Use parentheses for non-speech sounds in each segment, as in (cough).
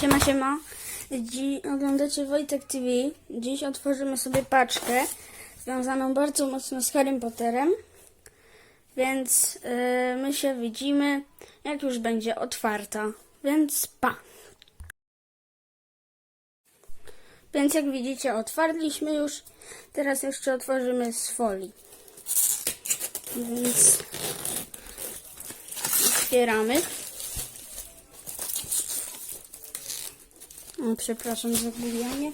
Siema, siema. Dzi oglądacie Wojtek TV. Dziś otworzymy sobie paczkę związaną bardzo mocno z Harrym Potterem. Więc yy, my się widzimy, jak już będzie otwarta. Więc pa. Więc jak widzicie, otwarliśmy już. Teraz jeszcze otworzymy z folii. Więc otwieramy. Przepraszam za bujanie.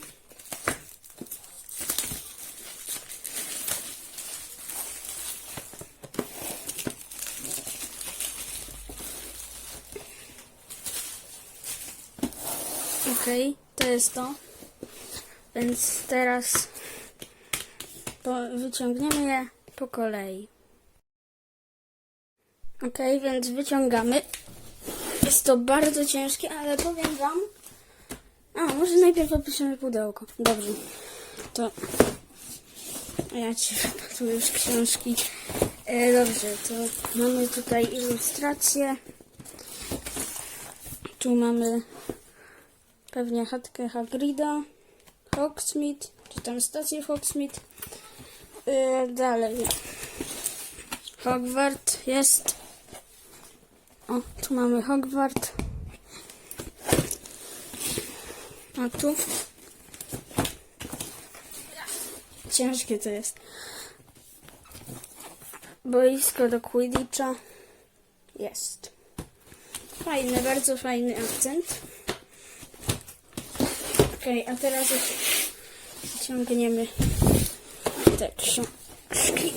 Okej, to jest to. Więc teraz wyciągniemy je po kolei. Okej, więc wyciągamy. Jest to bardzo ciężkie, ale powiem wam, a, może najpierw opiszemy pudełko. Dobrze. To ja ci tu już książki. E, dobrze, to mamy tutaj ilustrację. Tu mamy pewnie chatkę Hagrida, Hogsmeade, czy tam stację Hogsmeade. E, dalej. Hogwart jest. O, tu mamy Hogwart. A tu? Ciężkie to jest. Boisko do Quidditcha. Jest. Fajny, bardzo fajny akcent. Okej, a teraz już wyciągniemy te książki.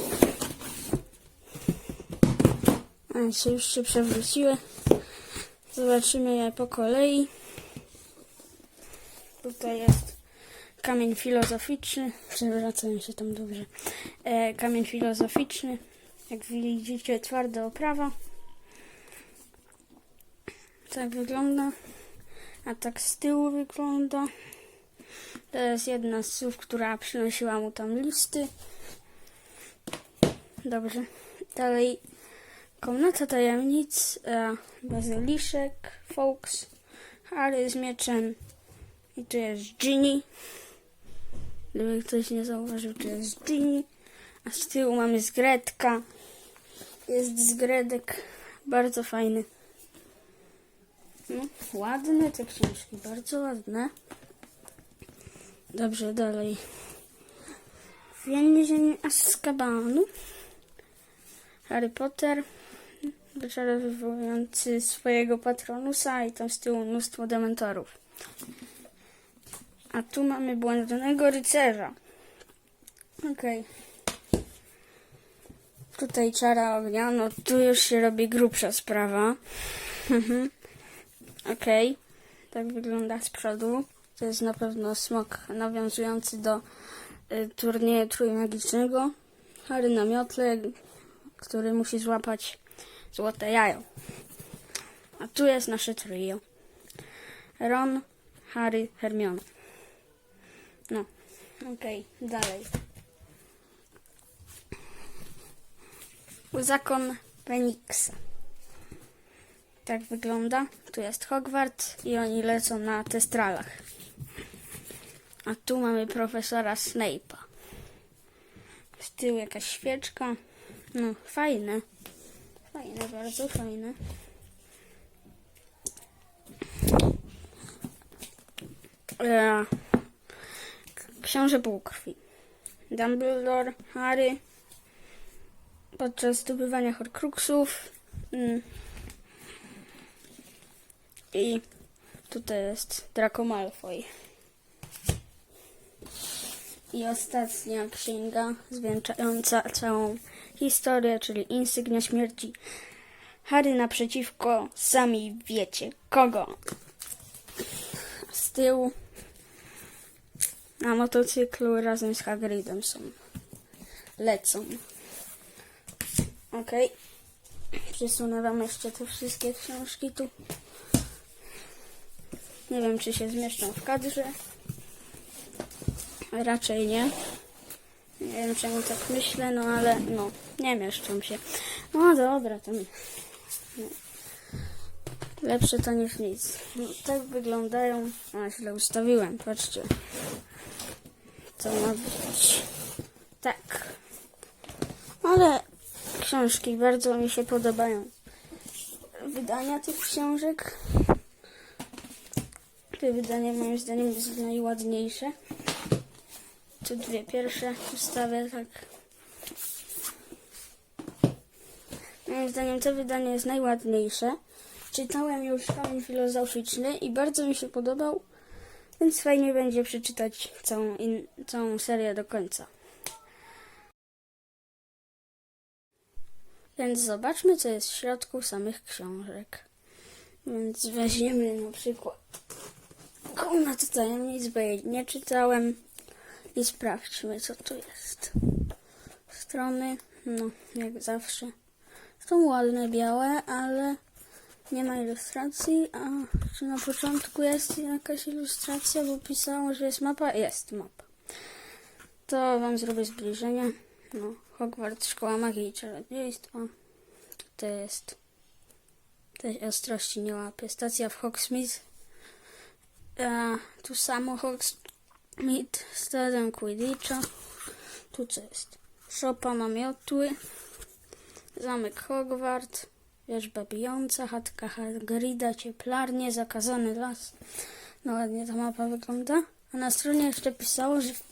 A się już się przewróciły. Zobaczymy je po kolei. Tutaj jest kamień filozoficzny. Przewracam się tam dobrze. E, kamień filozoficzny. Jak widzicie, twarda oprawa. Tak wygląda. A tak z tyłu wygląda. To jest jedna z słów, która przynosiła mu tam listy. Dobrze. Dalej komnata tajemnic. E, bazyliszek, Fox, Harry z mieczem. I tu jest Ginny. Gdyby ktoś nie zauważył, to jest Ginny. A z tyłu mamy zgredka. Jest zgredek. Bardzo fajny. No, ładne te książki, bardzo ładne. Dobrze, dalej. Więzień Azkabanu. Harry Potter. Wyczarowujący swojego patronusa i tam z tyłu mnóstwo dementorów. A tu mamy błędnego rycerza. Okej. Tutaj czara ognia, no tu już się robi grubsza sprawa. (laughs) Okej. Tak wygląda z przodu. To jest na pewno smok nawiązujący do y, turnieju trójmagicznego. Harry na miotle, który musi złapać złote jajo. A tu jest nasze trio. Ron, Harry, Hermiona. No, okej, dalej. Zakon Feniksa. Tak wygląda. Tu jest Hogwart i oni lecą na testralach. A tu mamy profesora Snape'a. Z tyłu jakaś świeczka. No, fajne. Fajne, bardzo fajne. Eee, Książę Półkrwi. Dumbledore, Harry podczas zdobywania Horcruxów. Mm. I tutaj jest Draco Malfoy. I ostatnia księga zwieńczająca całą historię, czyli Insygnia Śmierci. Harry naprzeciwko, sami wiecie kogo. Z tyłu na motocyklu razem z Hagridem są. Lecą. Okej. Przesunę wam jeszcze te wszystkie książki tu. Nie wiem, czy się zmieszczą w kadrze. Raczej nie. Nie wiem, czemu tak myślę, no ale no, nie mieszczą się. No dobra, to... No. Lepsze to niż nic. No, tak wyglądają. A, źle ustawiłem, patrzcie. To ma być. Tak. Ale książki bardzo mi się podobają. Wydania tych książek. To wydanie moim zdaniem jest najładniejsze. Tu dwie pierwsze ustawię tak. Moim zdaniem to wydanie jest najładniejsze. Czytałem już kamień filozoficzny i bardzo mi się podobał, więc fajnie będzie przeczytać całą, in, całą serię do końca. Więc zobaczmy, co jest w środku samych książek. Więc weźmiemy na przykład Komnatę tajemnic, bo jej nie czytałem. I sprawdźmy, co tu jest. Strony, no, jak zawsze. Są ładne, białe, ale nie ma ilustracji. A czy na początku jest jakaś ilustracja, bo pisało, że jest mapa? Jest mapa. To wam zrobię zbliżenie. No, Hogwarts, Szkoła Magii i Czarodziejstwa. To jest... Tej ostrości nie łapie. Stacja w Hogsmeade. A, tu samo Hogsmeade, stadion Quidditcha. Tu co jest? Szopa na miotły. Zamek Hogwart. Wierzba bijąca, chatka Hagrida, cieplarnie, zakazany las. No ładnie ta mapa wygląda. A na stronie jeszcze pisało, że w,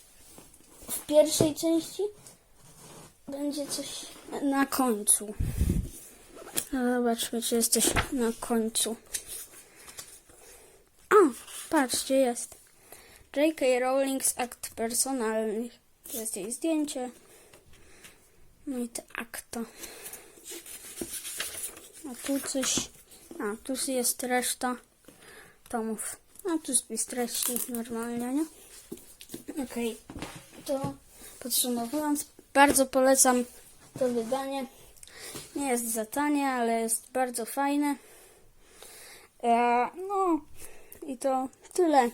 w pierwszej części będzie coś na końcu. No, zobaczmy, czy jest coś na końcu. A, patrzcie, jest. J.K. Rowling z akt personalnych. Tu jest jej zdjęcie. No i te akta. A tu coś. A, tu jest reszta tomów. A tu spis treści normalnie, nie? Okej. To podsumowując, bardzo polecam to wydanie. Nie jest za tanie, ale jest bardzo fajne. E, no i to tyle.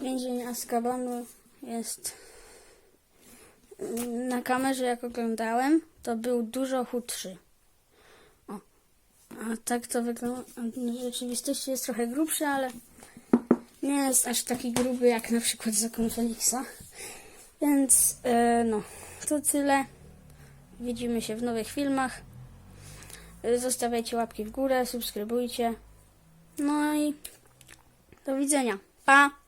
Więzień Azkabanu jest na kamerze, jak oglądałem, to był dużo chudszy. A tak to wygląda. W rzeczywistości jest trochę grubszy, ale nie jest aż taki gruby jak na przykład zakon Feliksa. Więc e, no, to tyle. Widzimy się w nowych filmach. E, Zostawiajcie łapki w górę, subskrybujcie. No i do widzenia. Pa!